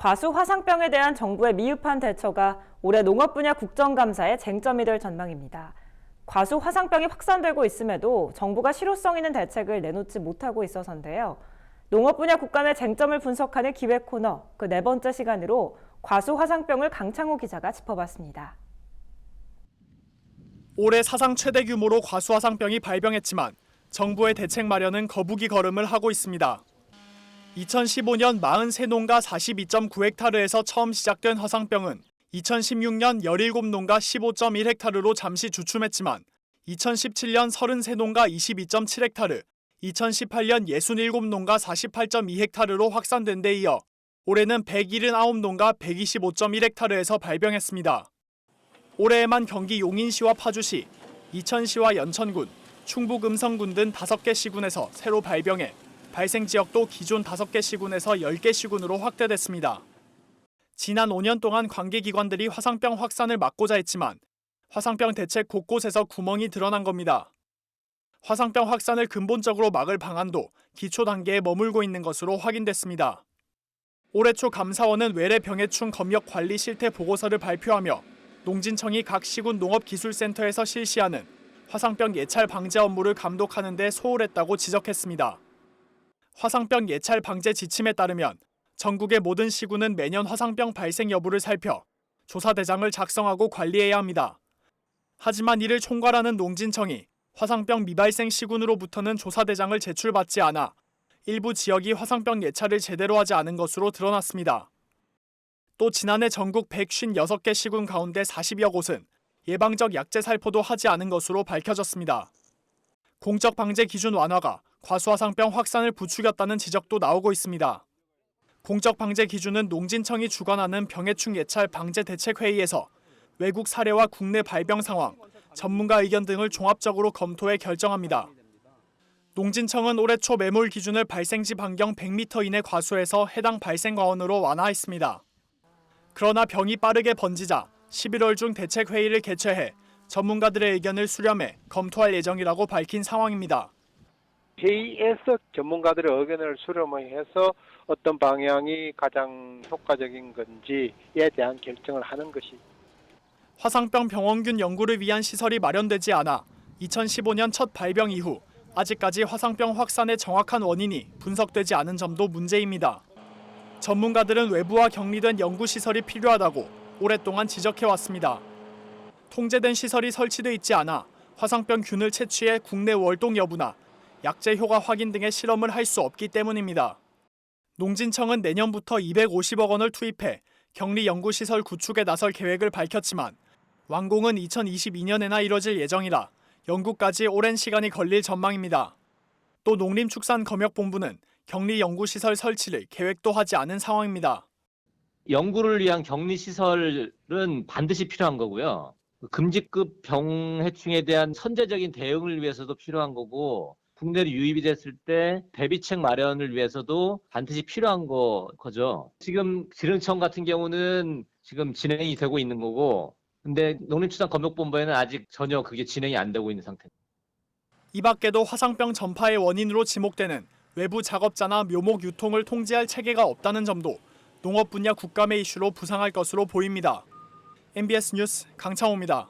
과수 화상병에 대한 정부의 미흡한 대처가 올해 농업 분야 국정감사의 쟁점이 될 전망입니다. 과수 화상병이 확산되고 있음에도 정부가 실효성 있는 대책을 내놓지 못하고 있어서인데요. 농업 분야 국감의 쟁점을 분석하는 기획 코너 그 네 번째 시간으로 과수 화상병을 강창호 기자가 짚어봤습니다. 올해 사상 최대 규모로 과수 화상병이 발병했지만 정부의 대책 마련은 거북이 걸음을 하고 있습니다. 2015년 43농가 42.9헥타르에서 처음 시작된 화상병은 2016년 17농가 15.1헥타르로 잠시 주춤했지만 2017년 33농가 22.7헥타르, 2018년 67농가 48.2헥타르로 확산된 데 이어 올해는 179농가 125.1헥타르에서 발병했습니다. 올해에만 경기 용인시와 파주시, 이천시와 연천군, 충북 음성군 등 5개 시군에서 새로 발병해 발생 지역도 기존 5개 시군에서 10개 시군으로 확대됐습니다. 지난 5년 동안 관계기관들이 화상병 확산을 막고자 했지만 화상병 대책 곳곳에서 구멍이 드러난 겁니다. 화상병 확산을 근본적으로 막을 방안도 기초 단계에 머물고 있는 것으로 확인됐습니다. 올해 초 감사원은 외래 병해충 검역 관리 실태 보고서를 발표하며 농진청이 각 시군 농업기술센터에서 실시하는 화상병 예찰 방제 업무를 감독하는 데 소홀했다고 지적했습니다. 화상병 예찰 방제 지침에 따르면 전국의 모든 시군은 매년 화상병 발생 여부를 살펴 조사 대장을 작성하고 관리해야 합니다. 하지만 이를 총괄하는 농진청이 화상병 미발생 시군으로부터는 조사 대장을 제출받지 않아 일부 지역이 화상병 예찰을 제대로 하지 않은 것으로 드러났습니다. 또 지난해 전국 156개 시군 가운데 40여 곳은 예방적 약제 살포도 하지 않은 것으로 밝혀졌습니다. 공적 방제 기준 완화가 과수화상병 확산을 부추겼다는 지적도 나오고 있습니다. 공적 방제 기준은 농진청이 주관하는 병해충 예찰 방제 대책 회의에서 외국 사례와 국내 발병 상황, 전문가 의견 등을 종합적으로 검토해 결정합니다. 농진청은 올해 초 매몰 기준을 발생지 반경 100m 이내 과수에서 해당 발생 과원으로 완화했습니다. 그러나 병이 빠르게 번지자 11월 중 대책 회의를 개최해 전문가들의 의견을 수렴해 검토할 예정이라고 밝힌 상황입니다. 회의에서 전문가들의 의견을 수렴해서 어떤 방향이 가장 효과적인 건지에 대한 결정을 하는 것이 화상병 병원균 연구를 위한 시설이 마련되지 않아 2015년 첫 발병 이후 아직까지 화상병 확산의 정확한 원인이 분석되지 않은 점도 문제입니다. 전문가들은 외부와 격리된 연구 시설이 필요하다고 오랫동안 지적해 왔습니다. 통제된 시설이 설치돼 있지 않아 화상병 균을 채취해 국내 월동 여부나 약제 효과 확인 등의 실험을 할 수 없기 때문입니다. 농진청은 내년부터 250억 원을 투입해 격리 연구 시설 구축에 나설 계획을 밝혔지만 완공은 2022년에나 이뤄질 예정이라 연구까지 오랜 시간이 걸릴 전망입니다. 또 농림축산검역본부는 격리 연구시설 설치를 계획도 하지 않은 상황입니다. 연구를 위한 격리 시설은 반드시 필요한 거고요. 금지급 병해충에 대한 선제적인 대응을 위해서도 필요한 거고 국내로 유입이 됐을 때 대비책 마련을 위해서도 반드시 필요한 거, 거죠. 지금 기능청 같은 경우는 지금 진행이 되고 있는 거고 근데 농림축산검역본부에는 아직 전혀 그게 진행이 안 되고 있는 상태입니다. 이 밖에도 화상병 전파의 원인으로 지목되는 외부 작업자나 묘목 유통을 통제할 체계가 없다는 점도 농업 분야 국감의 이슈로 부상할 것으로 보입니다. MBS 뉴스 강창호입니다.